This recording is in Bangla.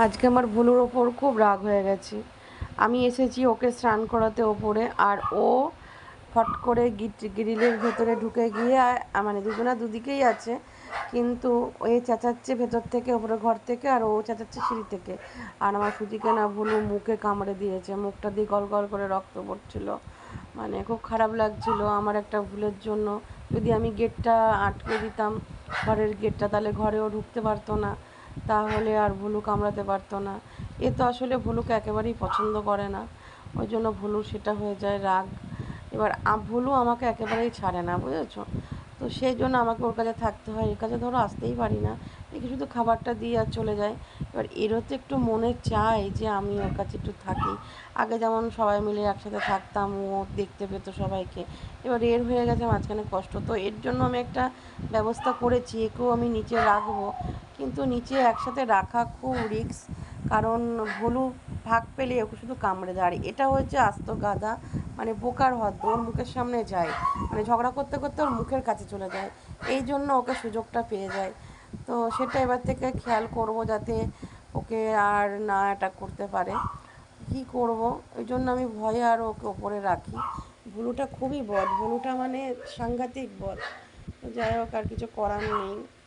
আজকে আমার ভুলুর ওপর খুব রাগ হয়ে গেছে। আমি এসেছি ওকে স্নান করাতে ওপরে আর ও ফট করে গ্রিলের ভেতরে ঢুকে গিয়ে মানে দুজনা দুদিকেই আছে, কিন্তু ওই চেঁচাচ্ছে ভেতর থেকে, ওপরে ঘর থেকে আর ও চেঁচাচ্ছে সিঁড়ি থেকে। আর আমার সুজিকে না ভুলু মুখে কামড়ে দিয়েছে, মুখটা দিয়ে গল গল করে রক্ত পড়ছিল। মানে খুব খারাপ লাগছিল আমার একটা ভুলের জন্য। যদি আমি গেটটা আটকে দিতাম, ঘরের গেটটা, তাহলে ঘরেও ঢুকতে পারতো না। তাহলে আর ভুলু কামড়াতে পারতো না। এ তো আসলে ভুলুকে একেবারেই পছন্দ করে না। ওই জন্য ভুলু সেটা হয়ে যায় রাগ। এবার ভুলু আমাকে একেবারেই ছাড়ে না, বুঝেছ? তো সেই জন্য আমাকে ওর কাছে থাকতে হয়। এর কাছে ধরো আসতেই পারি না। একে শুধু খাবারটা দিয়ে আর চলে যায়। এবার এরও তো একটু মনে চায় যে আমি ওর কাছে একটু থাকি। আগে যেমন সবাই মিলে একসাথে থাকতাম, ও দেখতে পেতো সবাইকে। এবার এর হয়ে গেছে মাঝখানে কষ্ট। তো এর জন্য আমি একটা ব্যবস্থা করেছি। একেও আমি নিচে রাখব। কিন্তু নিচে একসাথে রাখা খুব রিস্ক কারণ ভুলু ফাঁক পেলে ওকে শুধু কামড়ে দেয়। এটা হচ্ছে আস্ত গাদা মানে বোকার হদ, ওর মুখের সামনে যায়। মানে ঝগড়া করতে করতে ওর মুখের কাছে চলে যায়। এই জন্য ওকে সুযোগটা পেয়ে যায়। তো সেটা এবার থেকে খেয়াল করব যাতে ওকে আর না অ্যাটাক করতে পারে। কি করব? ওই জন্য আমি ভয়ে আর ওকে ওপরে রাখি। ভুলুটা খুবই বদ। ভুলুটা মানে সাংঘাতিক বদ। যাই হোক, আর কিছু করার নেই।